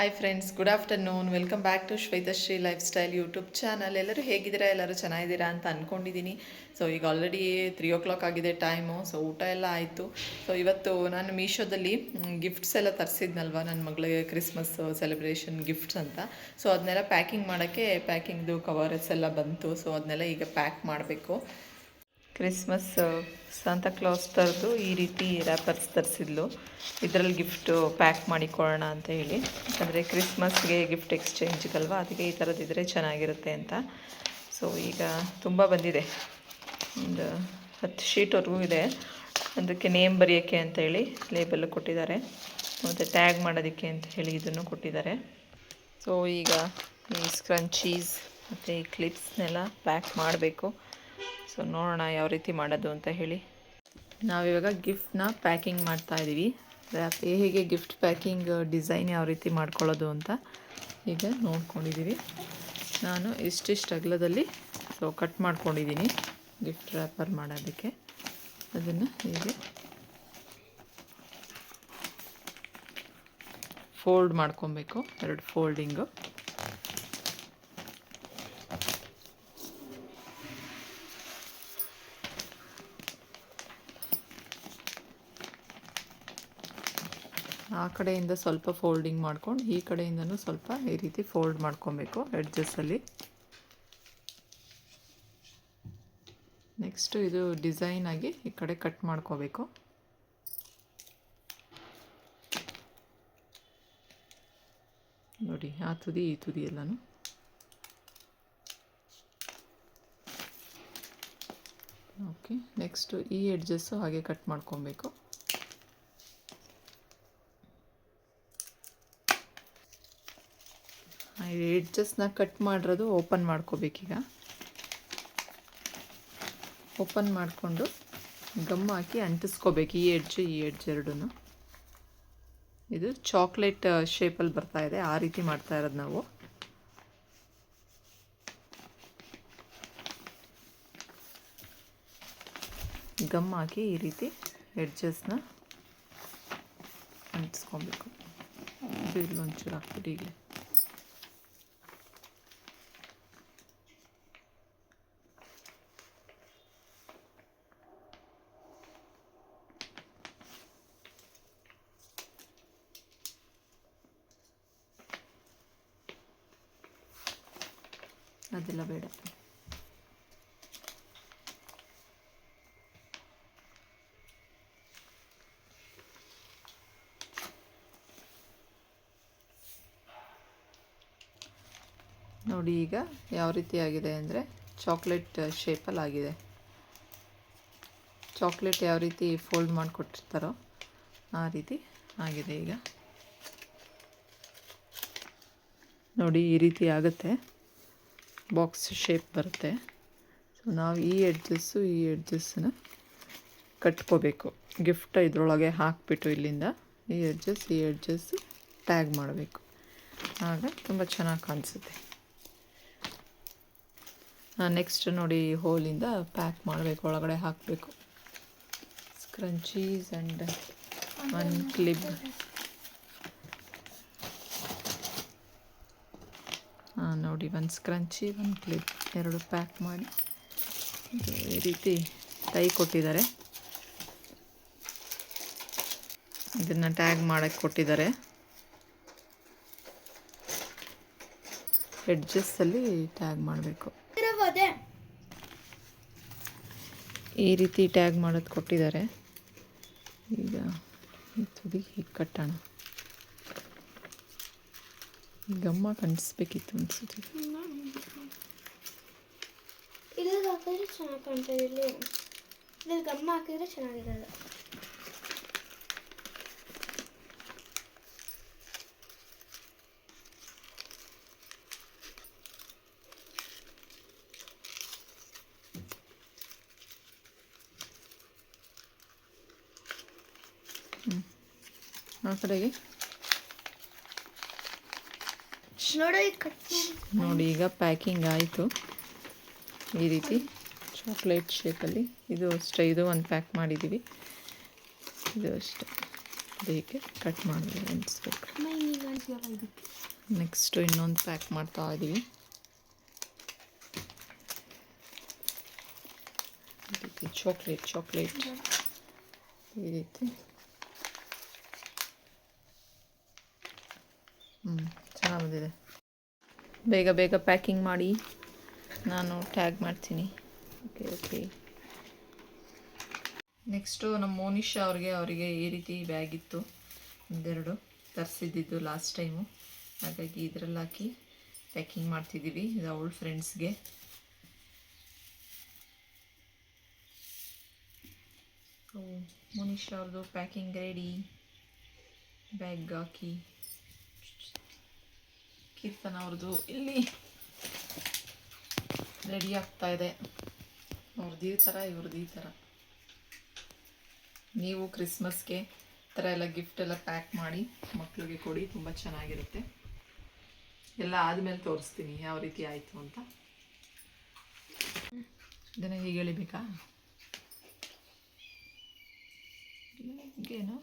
Hi friends good afternoon welcome back to Shwetashree lifestyle YouTube channel ಎಲ್ಲರೂ ಹೇಗಿದ್ದೀರಾ? ಎಲ್ಲರೂ ಚೆನ್ನಾಗಿದ್ದೀರಾ ಅಂತ ಅಂದ್ಕೊಂಡಿದ್ದೀನಿ ಸೊ ಈಗ ಆಲ್ರೆಡಿ ತ್ರೀ ಓ ಕ್ಲಾಕ್ ಆಗಿದೆ ಟೈಮು ಸೊ ಊಟ ಎಲ್ಲ ಆಯಿತು. ಸೊ ಇವತ್ತು ನಾನು ಮೀಶೋದಲ್ಲಿ ಗಿಫ್ಟ್ಸ್ ಎಲ್ಲ ತರಿಸಿದ್ನಲ್ವ? ನನ್ನ ಮಗಳಿಗೆ ಕ್ರಿಸ್ಮಸ್ ಸೆಲೆಬ್ರೇಷನ್ ಗಿಫ್ಟ್ಸ್ ಅಂತ. ಸೊ ಅದನ್ನೆಲ್ಲ ಪ್ಯಾಕಿಂಗ್ ಮಾಡೋಕ್ಕೆ ಪ್ಯಾಕಿಂಗ್ದು ಕವರ್ಸ್ ಎಲ್ಲ ಬಂತು. ಸೊ ಅದನ್ನೆಲ್ಲ ಈಗ ಪ್ಯಾಕ್ ಮಾಡಬೇಕು. ಕ್ರಿಸ್ಮಸ್ ಸಾಂತಾ ಕ್ಲಾಸ್ ಥರದ್ದು ಈ ರೀತಿ ರ್ಯಾಪರ್ಸ್ ತರಿಸಿದ್ಲು. ಇದರಲ್ಲಿ ಗಿಫ್ಟು ಪ್ಯಾಕ್ ಮಾಡಿಕೊಳ್ಳೋಣ ಅಂತ ಹೇಳಿ. ಯಾಕಂದರೆ ಕ್ರಿಸ್ಮಸ್ಗೆ ಗಿಫ್ಟ್ ಎಕ್ಸ್ಚೇಂಜ್ಗಲ್ವ ಅದಕ್ಕೆ ಈ ಥರದ್ದಿದ್ರೆ ಚೆನ್ನಾಗಿರುತ್ತೆ ಅಂತ. ಸೊ ಈಗ ತುಂಬ ಬಂದಿದೆ. ಒಂದು ಹತ್ತು ಶೀಟ್ವರೆಗೂ ಇದೆ. ಅದಕ್ಕೆ ನೇಮ್ ಬರೆಯೋಕ್ಕೆ ಅಂತ ಹೇಳಿ ಲೇಬಲ್ಲು ಕೊಟ್ಟಿದ್ದಾರೆ. ಮತ್ತು ಟ್ಯಾಗ್ ಮಾಡೋದಕ್ಕೆ ಅಂತ ಹೇಳಿ ಇದನ್ನು ಕೊಟ್ಟಿದ್ದಾರೆ. ಸೊ ಈಗ ಈ ಸ್ಕ್ರಂಚೀಸ್ ಮತ್ತು ಈ ಕ್ಲಿಪ್ಸ್ನೆಲ್ಲ ಪ್ಯಾಕ್ ಮಾಡಬೇಕು. ಸೊ ನೋಡೋಣ ಯಾವ ರೀತಿ ಮಾಡೋದು ಅಂತ ಹೇಳಿ. ನಾವಿವಾಗ ಗಿಫ್ಟ್ನ ಪ್ಯಾಕಿಂಗ್ ಮಾಡ್ತಾ ಇದ್ದೀವಿ ಹೇಗೆ ಗಿಫ್ಟ್ ಪ್ಯಾಕಿಂಗ್ ಡಿಸೈನ್ ಯಾವ ರೀತಿ ಮಾಡ್ಕೊಳ್ಳೋದು ಅಂತ ಈಗ ನೋಡ್ಕೊಂಡಿದ್ದೀವಿ ನಾನು ಇಷ್ಟಿಷ್ಟು ಅಗಲದಲ್ಲಿ ಸೊ ಕಟ್ ಮಾಡ್ಕೊಂಡಿದ್ದೀನಿ ಗಿಫ್ಟ್ ರ್ಯಾಪರ್ ಮಾಡೋದಕ್ಕೆ. ಅದನ್ನು ಹೀಗೆ ಫೋಲ್ಡ್ ಮಾಡ್ಕೊಬೇಕು. ಎರಡು ಫೋಲ್ಡಿಂಗು ಆ ಕಡೆಯಿಂದ ಸ್ವಲ್ಪ ಫೋಲ್ಡಿಂಗ್ ಮಾಡ್ಕೊಂಡು, ಈ ಕಡೆಯಿಂದನೂ ಸ್ವಲ್ಪ ಈ ರೀತಿ ಫೋಲ್ಡ್ ಮಾಡ್ಕೊಬೇಕು ಎಡ್ಜಸ್ಸಲ್ಲಿ ನೆಕ್ಸ್ಟು ಇದು ಡಿಸೈನ್ ಆಗಿ ಈ ಕಡೆ ಕಟ್ ಮಾಡ್ಕೋಬೇಕು. ನೋಡಿ, ಆ ತುದಿ, ಈ ತುದಿ ಎಲ್ಲನೂ. ಓಕೆ ನೆಕ್ಸ್ಟು ಈ ಎಡ್ಜಸ್ಸು ಹಾಗೆ ಕಟ್ ಮಾಡ್ಕೊಬೇಕು. ಎಡ್ಜಸ್ನ ಕಟ್ ಮಾಡಿರೋದು ಓಪನ್ ಮಾಡ್ಕೋಬೇಕೀಗ. ಓಪನ್ ಮಾಡಿಕೊಂಡು ಗಮ್ ಹಾಕಿ ಅಂಟಿಸ್ಕೋಬೇಕು. ಈ ಎಡ್ಜ್ ಈ ಎಡ್ಜ್ ಎರಡೂ ಇದು ಚಾಕ್ಲೇಟ್ ಶೇಪಲ್ಲಿ ಬರ್ತಾ ಇದೆ. ಆ ರೀತಿ ಮಾಡ್ತಾ ಇರೋದು ನಾವು. ಗಮ್ ಹಾಕಿ ಈ ರೀತಿ ಎಡ್ಜಸ್ನ ಅಂಟಿಸ್ಕೊಬೇಕು. ಇಲ್ಲೊಂಚೂರು ಹಾಕ್ಬಿಟ್ಟು ಈಗಲೇ. ಅದೆಲ್ಲ ಬೇಡ. ನೋಡಿ ಈಗ ಯಾವ ರೀತಿ ಆಗಿದೆ ಅಂದರೆ ಚಾಕ್ಲೇಟ್ ಶೇಪಲ್ಲಿ ಆಗಿದೆ. ಚಾಕ್ಲೇಟ್ ಯಾವ ರೀತಿ ಫೋಲ್ಡ್ ಮಾಡಿಕೊಟ್ಟಿರ್ತಾರೋ ಆ ರೀತಿ ಆಗಿದೆ ಈಗ. ನೋಡಿ ಈ ರೀತಿ ಆಗುತ್ತೆ. ಬಾಕ್ಸ್ ಶೇಪ್ ಬರುತ್ತೆ. ಸೊ ನಾವು ಈ ಎಡ್ಜಸ್ಸು ಈ ಎಡ್ಜಸ್ಸನ್ನ ಕಟ್ಕೋಬೇಕು. ಗಿಫ್ಟ್ ಇದರೊಳಗೆ ಹಾಕಿಬಿಟ್ಟು ಇಲ್ಲಿಂದ ಈ ಎಡ್ಜಸ್ ಈ ಎಡ್ಜಸ್ ಟ್ಯಾಗ್ ಮಾಡಬೇಕು. ಆಗ ತುಂಬ ಚೆನ್ನಾಗಿ ಕಾಣಿಸುತ್ತೆ. ನೆಕ್ಸ್ಟ್ ನೋಡಿ ಹೋಲಿಂದ ಪ್ಯಾಕ್ ಮಾಡಬೇಕು, ಒಳಗಡೆ ಹಾಕಬೇಕು. ಸ್ಕ್ರಂಚೀಸ್ ಆ್ಯಂಡ್ ಒನ್ ಕ್ಲಿಪ್ ಹಾಂ ನೋಡಿ, ಒಂದು ಸ್ಕ್ರಂಚಿ ಒಂದು ಕ್ಲಿಪ್ ಎರಡು ಪ್ಯಾಕ್ ಮಾಡಿ. ಈ ರೀತಿ ಟೈ ಕೊಟ್ಟಿದ್ದಾರೆ. ಇದನ್ನು ಟ್ಯಾಗ್ ಮಾಡೋಕ್ಕೆ ಕೊಟ್ಟಿದ್ದಾರೆ. ಎಡ್ಜಸ್ಸಲ್ಲಿ ಟ್ಯಾಗ್ ಮಾಡಬೇಕು. ಈ ರೀತಿ ಟ್ಯಾಗ್ ಮಾಡೋದು ಕೊಟ್ಟಿದ್ದಾರೆ. ಈಗ ತುದಿ ಹೀಗೆ ಕಟ್ಟೋಣ ಗಮ್ಮ ಕಾಣಿಸ್ಬೇಕಿತ್ತು ಅನಿಸುತ್ತೆ ಹಾಕಿದ್ರೆ ಚೆನ್ನಾಗಿ ಕಾಣ್ತದೆ ಇಲ್ಲಿ. ಇದ್ರಲ್ಲಿ ಗಮ್ಮ ಹಾಕಿದ್ರೆ ಚೆನ್ನಾಗಿರಲ್ಲ. ಆ ಕಡೆಗೆ? ನೋಡಿ ಈಗ ಪ್ಯಾಕಿಂಗ್ ಆಯಿತು. ಈ ರೀತಿ ಚಾಕ್ಲೇಟ್ ಶೇಪಲ್ಲಿ ಇದು ಅಷ್ಟೇ, ಇದು ಒಂದು ಪ್ಯಾಕ್ ಮಾಡಿದ್ದೀವಿ ಇದು ಅಷ್ಟೇ. ಅದಕ್ಕೆ ಕಟ್ ಮಾಡಿ ಅನಿಸ್ಬೇಕು ನೆಕ್ಸ್ಟು ಇನ್ನೊಂದು ಪ್ಯಾಕ್ ಮಾಡ್ತಾ ಇದ್ದೀವಿ ಚಾಕ್ಲೇಟ್ ಚಾಕ್ಲೇಟ್ ಈ ರೀತಿ. ಹ್ಞೂ ಚೆನ್ನಾಗಿ ಬೇಗ ಬೇಗ ಪ್ಯಾಕಿಂಗ್ ಮಾಡಿ ನಾನು ಟ್ಯಾಗ್ ಮಾಡ್ತೀನಿ. ಓಕೆ ಓಕೆ ನೆಕ್ಸ್ಟು ನಮ್ಮ ಮೋನಿಶಾ ಅವ್ರಿಗೆ, ಅವರಿಗೆ ಈ ರೀತಿ ಬ್ಯಾಗ್ ಇತ್ತು. ಒಂದೆರಡು ತರಿಸಿದ್ದಿದ್ದು ಲಾಸ್ಟ್ ಟೈಮು ಹಾಗಾಗಿ ಇದರಲ್ಲಿ ಹಾಕಿ ಪ್ಯಾಕಿಂಗ್ ಮಾಡ್ತಿದ್ದೀವಿ, ಇದು ಅವಳ ಫ್ರೆಂಡ್ಸ್ಗೆ ಮೋನಿಶಾ ಅವ್ರದ್ದು ಪ್ಯಾಕಿಂಗ್ ರೆಡಿ ಬ್ಯಾಗ್ ಹಾಕಿ. ಕೀರ್ತನ ಅವ್ರದ್ದು. ಇಲ್ಲಿ ರೆಡಿ ಆಗ್ತಾ ಇದೆ. ಅವ್ರದ್ದು ಈ ಥರ ಇವ್ರದ್ದು ಈ ಥರ. ನೀವು ಕ್ರಿಸ್ಮಸ್ಗೆ ಈ ಥರ ಎಲ್ಲ ಗಿಫ್ಟ್ ಎಲ್ಲ ಪ್ಯಾಕ್ ಮಾಡಿ ಮಕ್ಕಳಿಗೆ ಕೊಡಿ ತುಂಬ ಚೆನ್ನಾಗಿರುತ್ತೆ. ಎಲ್ಲ ಆದಮೇಲೆ ತೋರಿಸ್ತೀನಿ ಯಾವ ರೀತಿ ಆಯಿತು ಅಂತ. ಇದನ್ನು ಹೀಗೆ ಎಳಿಬೇಕಾ? ಹೀಗೇನು?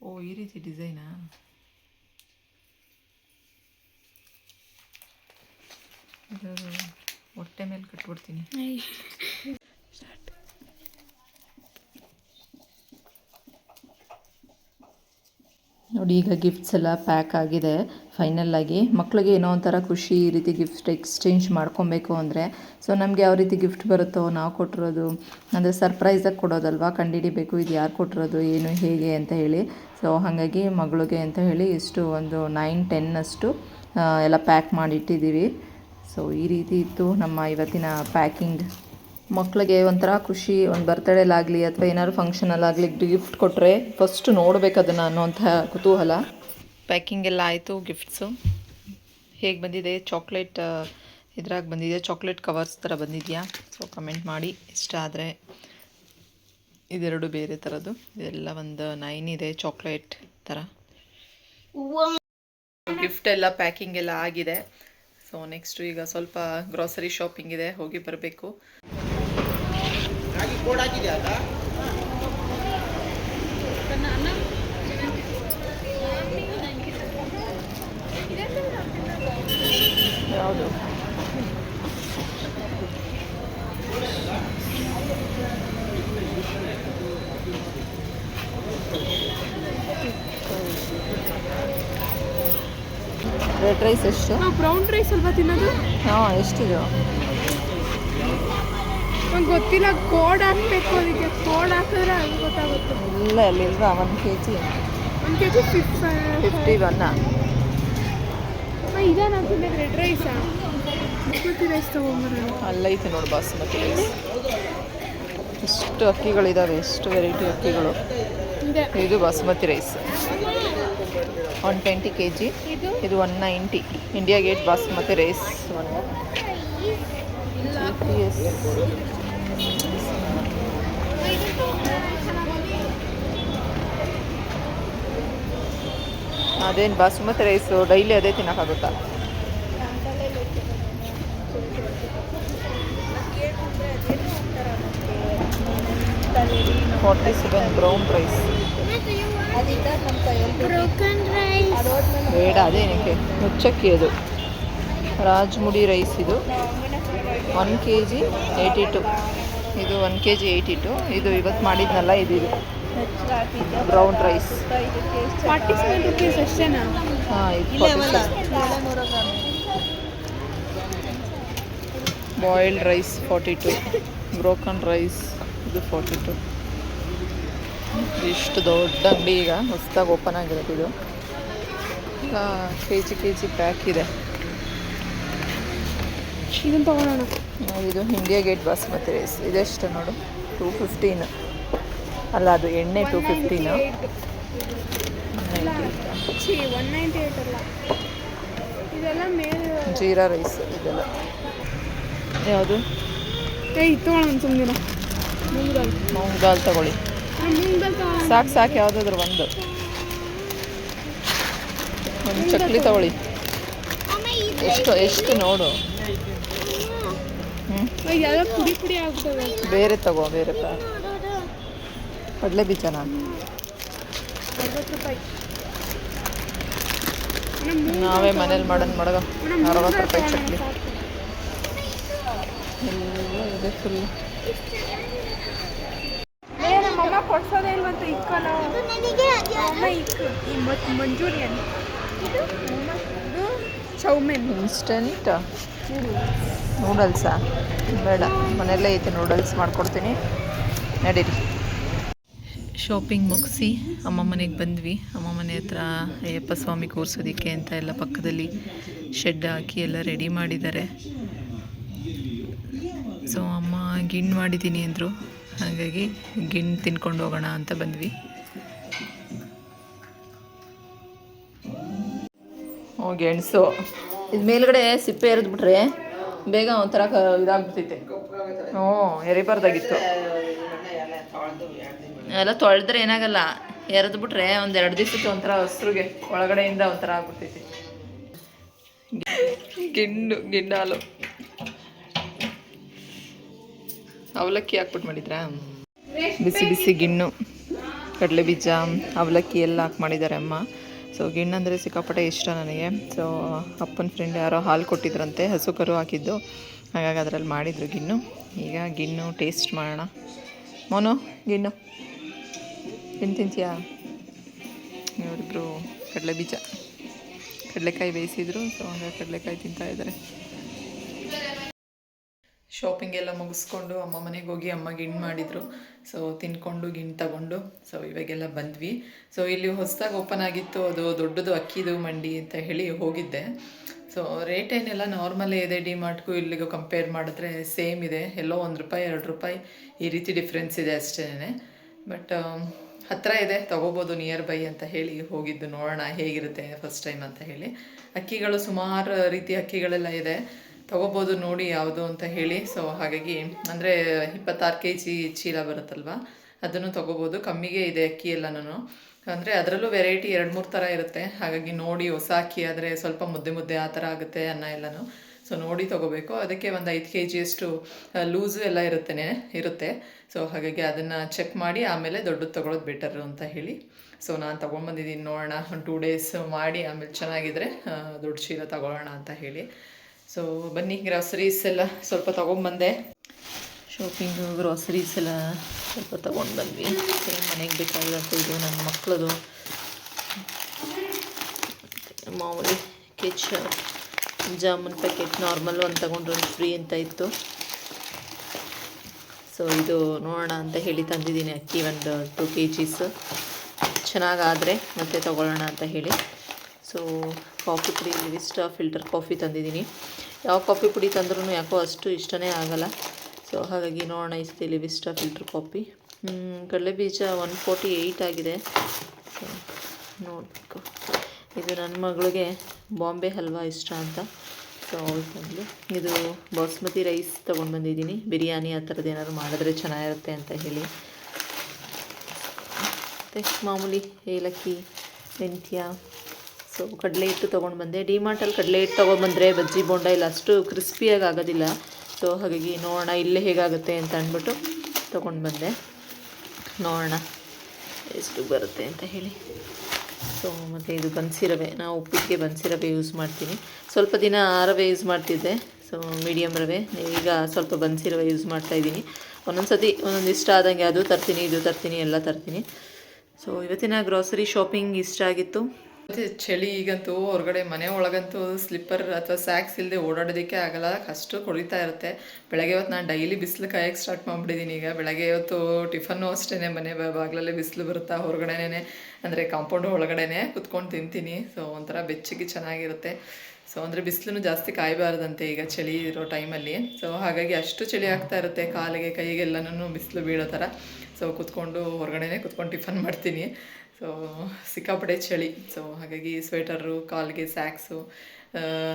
ಓ ಈ ರೀತಿ ಡಿಸೈನಾ ಹೊಟ್ಟೆ ಮೇಲೆ ಕಟ್ಬಿಡ್ತೀನಿ. ನೋಡಿ, ಈಗ ಗಿಫ್ಟ್ಸ್ ಎಲ್ಲ ಪ್ಯಾಕ್ ಆಗಿದೆ. ಫೈನಲ್ ಆಗಿ ಮಕ್ಕಳಿಗೆ ಏನೋ ಒಂಥರ ಖುಷಿ ಈ ರೀತಿ ಗಿಫ್ಟ್ ಎಕ್ಸ್ಚೇಂಜ್ ಮಾಡ್ಕೊಬೇಕು ಅಂದರೆ ಸೊ ನಮಗೆ ಯಾವ ರೀತಿ ಗಿಫ್ಟ್ ಬರುತ್ತೋ ನಾವು ಕೊಟ್ಟಿರೋದು, ಅಂದರೆ ಸರ್ಪ್ರೈಸಾಗಿ ಕೊಡೋದಲ್ವಾ? ಕಂಡಿಡಿಬೇಕು, ಇದು ಯಾರು ಕೊಟ್ಟಿರೋದು, ಏನು, ಹೇಗೆ ಅಂತ ಹೇಳಿ. ಸೊ ಹಾಗಾಗಿ ಮಗಳಿಗೆ ಅಂತ ಹೇಳಿ ಇಷ್ಟು ಒಂದು ನೈನ್ ಟೆನ್ ಅಷ್ಟು ಎಲ್ಲ ಪ್ಯಾಕ್ ಮಾಡಿಟ್ಟಿದ್ದೀವಿ. ಸೊ ಈ ರೀತಿ ಇತ್ತು ನಮ್ಮ ಇವತ್ತಿನ ಪ್ಯಾಕಿಂಗ್ ಮಕ್ಕಳಿಗೆ ಒಂಥರ ಖುಷಿ, ಒಂದು ಬರ್ತಡೇಲಾಗಲಿ ಅಥವಾ ಏನಾದ್ರು ಫಂಕ್ಷನಲ್ಲಾಗಲಿ ಗಿಫ್ಟ್ ಕೊಟ್ಟರೆ ಫಸ್ಟ್ ನೋಡ್ಬೇಕು ಅದನ್ನು ಅನ್ನೋಂಥ ಕುತೂಹಲ. ಪ್ಯಾಕಿಂಗ್ ಎಲ್ಲ ಆಯಿತು ಗಿಫ್ಟ್ಸು ಹೇಗೆ ಬಂದಿದೆ? ಚಾಕ್ಲೇಟ್ ಇದ್ರಾಗ ಬಂದಿದೆ. ಚಾಕ್ಲೇಟ್ ಕವರ್ಸ್ ಥರ ಬಂದಿದೆಯಾ? ಸೊ ಕಮೆಂಟ್ ಮಾಡಿ. ಇಷ್ಟ ಆದರೆ ಇದೆರಡು ಬೇರೆ ಥರದ್ದು. ಇದೆಲ್ಲ ಒಂದು ನೈನ್ ಇದೆ ಚಾಕ್ಲೇಟ್ ಥರ. ಗಿಫ್ಟ್ ಎಲ್ಲ ಪ್ಯಾಕಿಂಗ್ ಎಲ್ಲ ಆಗಿದೆ. ಸೊ ನೆಕ್ಸ್ಟು ಈಗ ಸ್ವಲ್ಪ ಗ್ರಾಸರಿ ಶಾಪಿಂಗ್ ಇದೆ ಹೋಗಿ ಬರಬೇಕು. ಯಾವುದು? ರೆಡ್ ರೈಸ್ ಎಷ್ಟು? ಬ್ರೌನ್ ರೈಸ್ ಅಲ್ವಾ ತಿನ್ನೋದು? ಹಾಂ ಎಷ್ಟಿದು? ನಂಗೆ ಗೊತ್ತಿಲ್ಲ ಕೋಡ್ ಹಾಕ್ಬೇಕು ಅದಕ್ಕೆ. ಕೋಡ್ ಹಾಕಿದ್ರೆ ಅದು ಗೊತ್ತಾಗುತ್ತೆ. ಇಲ್ಲ ಅಲ್ಲಿ ಇಲ್ವಾ ಒಂದು ಕೆ ಜಿ ಒಂದು ಕೆ ಜಿ ಫಿಫ್ ಫಿಫ್ಟಿ ಒನ್ನ ಇದೆ ನಾನು ತಿನ್ನೋದು ರೆಡ್ ರೈಸಾ? ಬಾಸ್ಮತಿ ರೈಸ್ ತೊಗೊಂಬರೋಣ. ಅಲ್ಲೈತೆ ನೋಡಿ ಬಾಸ್ಮತಿ ರೈಸ್. ಎಷ್ಟು ಅಕ್ಕಿಗಳಿದ್ದಾವೆ ಎಷ್ಟು ವೆರೈಟಿ ಅಕ್ಕಿಗಳು. ಇದು basmati rice. One twenty K G ಇದು one ninety. India Gate basmati rice one ಅದೇನು ಬಸ್ ಮತ್ತು ರೈಸು ಡೈಲಿ ಅದೇ ತಿನ್ನೋಕ್ಕಾಗುತ್ತಾ? ಫಾರ್ಟಿ ಸೆವೆನ್ ಬ್ರೌನ್ ರೈಸ್ ಬೇಡ ಅದೇನಕ್ಕೆ ನುಚ್ಚಕ್ಕಿ ಅದು. ರಾಜ್ಮುಡಿ ರೈಸ್ ಇದು. One K G eighty two ಇದು one K G eighty two ಇದು ಇವತ್ತು ಮಾಡಿದ್ನಲ್ಲ ಇದು ಇದು. Brown rice forty seven rupees ಅಷ್ಟೇನಾ? ಹಾಂ ಇದು boiled rice forty two broken rice ಇದು ಫಾರ್ಟಿ ಟು ಇಷ್ಟು ದೊಡ್ಡ ಅಂಗಡಿ ಈಗ ಹೊಸ್ದಾಗಿ ಓಪನ್ ಆಗಿರೋದು ಇದು. K G K G pack ಇದೆ. ಇದನ್ನು ತೊಗೊಳೋಣ. ಇದು ಇಂಡಿಯಾ ಗೇಟ್ ಬಾಸ್ಮತಿ ರೈಸ್ ಇದೆಷ್ಟು ನೋಡು ಟೂ ಫಿಫ್ಟೀನ್ ಅಲ್ಲ ಅದು ಎಣ್ಣೆ ಟೂ ಫಿಫ್ಟೀನು ಜೀರಾ ರೈಸ್ ಇದೆಲ್ಲ. ಯಾವುದು? ಏ ಇತ್ತು ಸುಮ್ಮನೆ ಮೂಂಗ್ ದಾಲ್ ತಗೊಳ್ಳಿ. ಸಾಕು ಸಾಕು ಯಾವುದಾದ್ರು ಒಂದು. ಒಂದು ಚಕ್ಲಿ ತಗೊಳ್ಳಿ. ಎಷ್ಟು ಎಷ್ಟು ನೋಡು. ಬೇರೆ ತಗೋ, ಬೇರೆ ಕಡಲೆ ಬೀಜನ? ನಾವೇ ಮನೇಲಿ ಮಾಡೋದು ಮಾಡಗ. ಅರವತ್ತು ರೂಪಾಯಿ ಚಕ್ಲಿ. ಎಲ್ಲ ಇದೆ ಫುಲ್ ಕೊಡ್ಸೋದೇ ಇಲ್ವಂತ ಇಕ್ಕಲ್ಲ. ಇಕ್ಕು. ಮತ್ತು ಮಂಚೂರಿಯನ್. ಇದು ಇದು ಚೌಮಿನ್ ಇನ್ಸ್ಟಂಟ್ ನೂಡಲ್ಸಾ? ಬೇಡ ಮನೆಯಲ್ಲೇ ಐತೆ ನೂಡಲ್ಸ್ ಮಾಡ್ಕೊಡ್ತೀನಿ. ನಡೀರಿ. ಶಾಪಿಂಗ್ ಮುಗಿಸಿ ಅಮ್ಮ ಮನೆಗೆ ಬಂದ್ವಿ. ಅಮ್ಮ ಮನೆ ಹತ್ರ ಅಯ್ಯಪ್ಪ ಸ್ವಾಮಿ ಕೂರಿಸೋದಕ್ಕೆ ಅಂತ ಎಲ್ಲ ಪಕ್ಕದಲ್ಲಿ ಶೆಡ್ ಹಾಕಿ ಎಲ್ಲ ರೆಡಿ ಮಾಡಿದ್ದಾರೆ. ಸೊ ಅಮ್ಮ ಗಿಣ್ ಮಾಡಿದ್ದೀನಿ ಅಂದರು. ಹಾಗಾಗಿ ಗಿಣ್ಣು ತಿನ್ಕೊಂಡು ಹೋಗೋಣ ಅಂತ ಬಂದ್ವಿ. ಗೆಣಸು ಇದು ಮೇಲ್ಗಡೆ ಸಿಪ್ಪೆ ಎರೆದ್ಬಿಟ್ರೆ ಬೇಗ ಒಂಥರ ಇದಾಗ್ಬಿಡ್ತೈತೆ. ಹ್ಞೂ ಎರಿಬಾರ್ದಾಗಿತ್ತು. ಎಲ್ಲ ತೊಳೆದ್ರೆ ಏನಾಗಲ್ಲ ಎರೆದ್ಬಿಟ್ರೆ ಒಂದು ಎರಡು ದಿವಸಕ್ಕೆ ಒಂಥರ ಹಸ್ರುಗೆ ಒಳಗಡೆಯಿಂದ ಒಂಥರ ಆಗ್ಬಿಡ್ತೈತಿ. ಗಿಣ್ಣು ಗಿಣ್ಣು ಅವಲಕ್ಕಿ ಹಾಕ್ಬಿಟ್ಟು ಮಾಡಿದ್ರಾ? ಬಿಸಿ ಬಿಸಿ ಗಿಣ್ಣು ಕಡಲೆ ಬೀಜ ಅವಲಕ್ಕಿ ಎಲ್ಲ ಹಾಕಿ ಮಾಡಿದ್ದಾರೆ ಅಮ್ಮ. ಸೊ ಗಿಣ್ಣು ಅಂದರೆ ಸಿಕ್ಕಾಪಟ್ಟೆ ಇಷ್ಟ ನನಗೆ. ಸೊ ಅಪ್ಪನ ಫ್ರೆಂಡ್ ಯಾರೋ ಹಾಲು ಕೊಟ್ಟಿದ್ರಂತೆ ಹಸು ಕರು ಹಾಕಿದ್ದು. ಹಾಗಾಗಿ ಅದರಲ್ಲಿ ಮಾಡಿದ್ರು ಗಿಣ್ಣು. ಈಗ ಗಿಣ್ಣು ಟೇಸ್ಟ್ ಮಾಡೋಣ. ಮೋನು ಗಿಣ್ಣು. ಗಿಣ್ಣು ತಿಂತೀಯಾ? ಇವರಿಬ್ಬರು ಕಡಲೆ ಬೀಜ. ಕಡಲೆಕಾಯಿ ಬೇಯಿಸಿದ್ರು ಸೊ ಹಂಗಾಗಿ ಕಡಲೆಕಾಯಿ ತಿಂತಾ ಇದ್ದಾರೆ. ಶಾಪಿಂಗ್ ಎಲ್ಲ ಮುಗಿಸ್ಕೊಂಡು ಅಮ್ಮ ಮನೆಗೆ ಹೋಗಿ ಅಮ್ಮ ಗಿಣ್ ಮಾಡಿದರು. ಸೊ ತಿನ್ಕೊಂಡು ಗಿಣ್ ತಗೊಂಡು ಸೊ ಇವಾಗೆಲ್ಲ ಬಂದ್ವಿ. ಸೊ ಇಲ್ಲಿ ಹೊಸದಾಗಿ ಓಪನ್ ಆಗಿತ್ತು, ಅದು ದೊಡ್ಡದು ಅಕ್ಕಿದು ಮಂಡಿ ಅಂತ ಹೇಳಿ ಹೋಗಿದ್ದೆ. ಸೊ ರೇಟ್ ಏನೆಲ್ಲ ನಾರ್ಮಲೇ ಇದೆ ಡಿ ಮಾರ್ಟ್ಗೂ ಇಲ್ಲಿಗೂ ಕಂಪೇರ್ ಮಾಡಿದ್ರೆ ಸೇಮ್ ಇದೆ. ಎಲ್ಲೋ ಒಂದು ರೂಪಾಯಿ, ಎರಡು ರೂಪಾಯಿ ಈ ರೀತಿ ಡಿಫ್ರೆನ್ಸ್ ಇದೆ ಅಷ್ಟೇ ಬಟ್ ಹತ್ತಿರ ಇದೆ, ತೊಗೋಬೋದು ನಿಯರ್ ಬೈ ಅಂತ ಹೇಳಿ ಹೋಗಿದ್ದು ನೋಡೋಣ ಹೇಗಿರುತ್ತೆ ಫಸ್ಟ್ ಟೈಮ್ ಅಂತ ಹೇಳಿ. ಅಕ್ಕಿಗಳು ಸುಮಾರು ರೀತಿ ಅಕ್ಕಿಗಳೆಲ್ಲ ಇದೆ. ತೊಗೋಬೋದು ನೋಡಿ ಯಾವುದು ಅಂತ ಹೇಳಿ. ಸೊ ಹಾಗಾಗಿ ಅಂದರೆ ಇಪ್ಪತ್ತಾರು ಕೆ ಜಿ ಚೀಲ ಬರುತ್ತಲ್ವ? ಅದನ್ನು ತೊಗೋಬೋದು. ಕಮ್ಮಿಗೆ ಇದೆ ಅಕ್ಕಿ ಎಲ್ಲನೂ. ಅಂದರೆ ಅದರಲ್ಲೂ ವೆರೈಟಿ ಎರಡು ಮೂರು ಥರ ಇರುತ್ತೆ. ಹಾಗಾಗಿ ನೋಡಿ ಹೊಸ ಅಕ್ಕಿ ಆದರೆ ಸ್ವಲ್ಪ ಮುದ್ದೆ ಮುದ್ದೆ ಆ ಥರ ಆಗುತ್ತೆ ಅನ್ನ ಎಲ್ಲನೂ. ಸೊ ನೋಡಿ ತೊಗೋಬೇಕು. ಅದಕ್ಕೆ ಒಂದು ಐದು ಕೆ ಜಿಯಷ್ಟು ಲೂಸು ಎಲ್ಲ ಇರುತ್ತೆ ಇರುತ್ತೆ. ಸೊ ಹಾಗಾಗಿ ಅದನ್ನು ಚೆಕ್ ಮಾಡಿ ಆಮೇಲೆ ದೊಡ್ಡದು ತೊಗೊಳೋದು ಬೆಟರು ಅಂತ ಹೇಳಿ. ಸೊ ನಾನು ತೊಗೊಂಬಂದಿದ್ದೀನಿ ನೋಡೋಣ. ಒಂದು ಟೂ ಡೇಸ್ ಮಾಡಿ ಆಮೇಲೆ ಚೆನ್ನಾಗಿದ್ರೆ ದೊಡ್ಡ ಚೀಲ ತಗೊಳ್ಳೋಣ ಅಂತ ಹೇಳಿ. ಸೊ ಬನ್ನಿ ಗ್ರಾಸರೀಸ್ ಎಲ್ಲ ಸ್ವಲ್ಪ ತೊಗೊಂಬಂದೆ. ಶಾಪಿಂಗು ಗ್ರಾಸರೀಸ್ ಎಲ್ಲ ಸ್ವಲ್ಪ ತೊಗೊಂಡು ಬಂದ್ವಿ ಮನೆಗೆ ಬೇಕಾಗಿರೋದು ಇದು ನನ್ನ ಮಕ್ಕಳದು ಮಾಮೂಲಿ ಕೆಚ್, ಜಾಮೂನ್ ಪ್ಯಾಕೆಟ್ ನಾರ್ಮಲ್ ಒಂದು ತಗೊಂಡ್ರೆ ಒಂದು ಫ್ರೀ ಅಂತ ಇತ್ತು. ಸೊ ಇದು ನೋಡೋಣ ಅಂತ ಹೇಳಿ ತಂದಿದ್ದೀನಿ ಅಕ್ಕಿ ಒಂದು ಟು ಕೆ ಜೀಸ್ ಚೆನ್ನಾಗಾದರೆ ಮತ್ತೆ ತೊಗೊಳ್ಳೋಣ ಅಂತ ಹೇಳಿ. ಸೊ ಕಾಫಿ ಪುಡಿ, ವಿಸ್ಟಾ ಫಿಲ್ಟರ್ ಕಾಫಿ ತಂದಿದ್ದೀನಿ. ಯಾವ ಕಾಫಿ ಪುಡಿ ತಂದ್ರೂ ಯಾಕೋ ಅಷ್ಟು ಇಷ್ಟನೇ ಆಗಲ್ಲ. ಸೊ, ಹಾಗಾಗಿ ನೋಡೋಣ ಈ ಇಲ್ಲಿ ವಿಸ್ಟಾ ಫಿಲ್ಟರ್ ಕಾಫಿ. ಕಡಲೆ ಬೀಜ ಒನ್ ಫೋರ್ಟಿ ಏಯ್ಟ್ ಆಗಿದೆ. ನೋಡಬೇಕು ಇದು ನನ್ನ ಮಗಳಿಗೆ ಬಾಂಬೆ ಹಲ್ವಾ ಇಷ್ಟ ಅಂತ. ಸೊ ಅವ್ರು ಇದು ಬಾಸ್ಮತಿ ರೈಸ್ ತೊಗೊಂಡು ಬಂದಿದ್ದೀನಿ. ಬಿರಿಯಾನಿ ಆ ಥರದ್ದು ಏನಾದ್ರು ಮಾಡಿದ್ರೆ ಚೆನ್ನಾಗಿರುತ್ತೆ ಅಂತ ಹೇಳಿ. ಮತ್ತು ಮಾಮೂಲಿ ಏಲಕ್ಕಿ, ಮೆಂತ್ಯ ಸೊ ಕಡಲೆ ಹಿಟ್ಟು ತೊಗೊಂಡು ಬಂದೆ. ಡಿಮಾರ್ಟಲ್ಲಿ ಕಡಲೆ ಹಿಟ್ಟು ತೊಗೊಂಡ್ಬಂದರೆ ಬಜ್ಜಿ, ಬೋಂಡ ಇಲ್ಲ, ಅಷ್ಟು ಕ್ರಿಸ್ಪಿಯಾಗಿ ಆಗೋದಿಲ್ಲ. ಸೊ ಹಾಗಾಗಿ ನೋಡೋಣ ಇಲ್ಲೇ ಹೇಗಾಗುತ್ತೆ ಅಂತ ಅಂದ್ಬಿಟ್ಟು ತೊಗೊಂಡು ಬಂದೆ. ನೋಡೋಣ ಎಷ್ಟು ಬರುತ್ತೆ ಅಂತ ಹೇಳಿ. ಸೊ ಮತ್ತು ಇದು ಬನ್ಸಿ ರವೆ ನಾವು ಉಪ್ಪಿಟ್ಟಿಗೆ ಬನ್ಸಿ ರವೆ ಯೂಸ್ ಮಾಡ್ತೀನಿ. ಸ್ವಲ್ಪ ದಿನ ಆ ರವೆ ಯೂಸ್ ಮಾಡ್ತಿದ್ದೆ. ಸೊ ಮೀಡಿಯಮ್ ರವೆ. ಈಗ ಸ್ವಲ್ಪ ಬನ್ಸಿ ರವೆ ಯೂಸ್ ಮಾಡ್ತಾಯಿದ್ದೀನಿ ಒಂದೊಂದು ಸತಿ ಒಂದೊಂದು ಇಷ್ಟ ಆದಂಗೆ ಅದು ತರ್ತೀನಿ, ಇದು ತರ್ತೀನಿ, ಎಲ್ಲ ತರ್ತೀನಿ. ಸೊ ಇವತ್ತಿನ ಗ್ರಾಸರಿ ಶಾಪಿಂಗ್ ಇಷ್ಟ ಆಗಿತ್ತು. ಮತ್ತು ಚಳಿ ಈಗಂತೂ ಹೊರಗಡೆ ಮನೆ ಒಳಗಂತೂ ಸ್ಲಿಪ್ಪರ್ ಅಥವಾ ಸ್ಯಾಕ್ಸ್ ಇಲ್ಲದೆ ಓಡಾಡೋದಕ್ಕೆ ಆಗಲ್ಲ. ಅಷ್ಟು ಕೊಡಿತಾ ಇರುತ್ತೆ. ಬೆಳಗ್ಗೆ ಹೊತ್ತು ನಾನು ಡೈಲಿ ಬಿಸಿಲು ಕಾಯಕ್ಕೆ ಸ್ಟಾರ್ಟ್ ಮಾಡಿಬಿಟ್ಟಿದ್ದೀನಿ ಈಗ ಬೆಳಗ್ಗೆ ಹೊತ್ತು ಟಿಫನ್ನು ಅಷ್ಟೇ ಮನೆ ಬಾಗಿಲಲ್ಲೇ ಬಾಗ್ಲಲ್ಲೇ ಬಿಸಿಲು ಬರುತ್ತಾ ಹೊರಗಡೆನೇ ಅಂದರೆ ಕಾಂಪೌಂಡ್ ಒಳಗಡೆನೆ ಕುತ್ಕೊಂಡು ತಿಂತೀನಿ. ಸೊ ಒಂಥರ ಬೆಚ್ಚಗೆ ಚೆನ್ನಾಗಿರುತ್ತೆ. ಸೊ ಅಂದರೆ ಬಿಸಿಲು ಜಾಸ್ತಿ ಕಾಯಬಾರ್ದಂತೆ ಈಗ ಚಳಿ ಇರೋ ಟೈಮಲ್ಲಿ. ಸೊ ಹಾಗಾಗಿ ಅಷ್ಟು ಚಳಿ ಆಗ್ತಾ ಇರುತ್ತೆ. ಕಾಲಿಗೆ ಕೈಗೆಲ್ಲನೂ ಬಿಸಿಲು ಬೀಳೋ ಥರ. ಸೊ ಕುತ್ಕೊಂಡು ಹೊರಗಡೆನೇ ಕುತ್ಕೊಂಡು ಟಿಫನ್ ಮಾಡ್ತೀನಿ. ಸೊ ಸಿಕ್ಕಾಪಟ್ಟೆ ಚಳಿ. ಸೊ ಹಾಗಾಗಿ ಸ್ವೆಟರು ಕಾಲಿಗೆ ಸ್ಯಾಕ್ಸು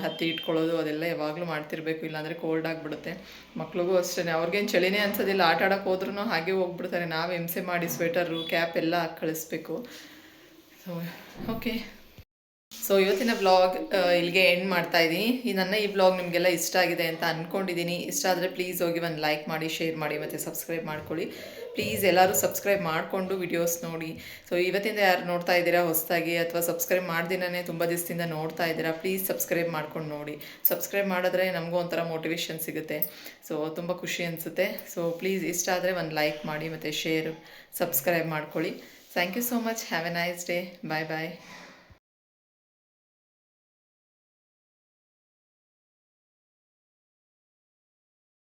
ಹತ್ತಿ ಇಟ್ಕೊಳ್ಳೋದು ಅದೆಲ್ಲ ಯಾವಾಗಲೂ ಮಾಡ್ತಿರ್ಬೇಕು. ಇಲ್ಲಾಂದರೆ ಕೋಲ್ಡ್ ಆಗಿಬಿಡುತ್ತೆ. ಮಕ್ಳಿಗೂ ಅಷ್ಟೇ ಅವ್ರಿಗೇನು ಚಳಿನೇ ಅನ್ಸೋದಿಲ್ಲ. ಆಟ ಆಡೋಕೆ ಹೋದ್ರೂ ಹಾಗೆ ಹೋಗ್ಬಿಡ್ತಾರೆ. ನಾವು ಹಿಂಸೆ ಮಾಡಿ ಸ್ವೆಟರು ಕ್ಯಾಪ್ ಎಲ್ಲ ಕಳಿಸ್ಬೇಕು. ಸೊ ಓಕೆ ಸೊ ಇವತ್ತಿನ ಬ್ಲಾಗ್ ಇಲ್ಲಿಗೆ ಎಂಡ್ ಮಾಡ್ತಾ ಇದ್ದೀನಿ. ಈ ನನ್ನ ಈ ಬ್ಲಾಗ್ ನಿಮಗೆಲ್ಲ ಇಷ್ಟ ಆಗಿದೆ ಅಂತ ಅಂದ್ಕೊಂಡಿದ್ದೀನಿ ಇಷ್ಟ ಆದರೆ ಪ್ಲೀಸ್ ಹೋಗಿ ಒಂದು ಲೈಕ್ ಮಾಡಿ ಶೇರ್ ಮಾಡಿ ಮತ್ತು ಸಬ್ಸ್ಕ್ರೈಬ್ ಮಾಡ್ಕೊಳ್ಳಿ. ಪ್ಲೀಸ್ ಎಲ್ಲರೂ ಸಬ್ಸ್ಕ್ರೈಬ್ ಮಾಡಿಕೊಂಡು ವಿಡಿಯೋಸ್ ನೋಡಿ. ಸೊ ಇವತ್ತಿಂದ ಯಾರು ನೋಡ್ತಾ ಇದ್ದೀರಾ ಹೊಸದಾಗಿ ಅಥವಾ ಸಬ್ಸ್ಕ್ರೈಬ್ ಮಾಡ್ದಿನೇ ತುಂಬ ದಿವಸದಿಂದ ನೋಡ್ತಾ ಇದ್ದೀರಾ ಪ್ಲೀಸ್ ಸಬ್ಸ್ಕ್ರೈಬ್ ಮಾಡ್ಕೊಂಡು ನೋಡಿ. ಸಬ್ಸ್ಕ್ರೈಬ್ ಮಾಡಿದ್ರೆ ನಮಗೂ ಒಂಥರ ಮೋಟಿವೇಶನ್ ಸಿಗುತ್ತೆ. ಸೊ ತುಂಬ ಖುಷಿ ಅನಿಸುತ್ತೆ. ಸೊ ಪ್ಲೀಸ್ ಇಷ್ಟ ಆದರೆ ಒಂದು ಲೈಕ್ ಮಾಡಿ ಮತ್ತು ಶೇರ್ ಸಬ್ಸ್ಕ್ರೈಬ್ ಮಾಡ್ಕೊಳ್ಳಿ. Thank you so much have a nice day bye bye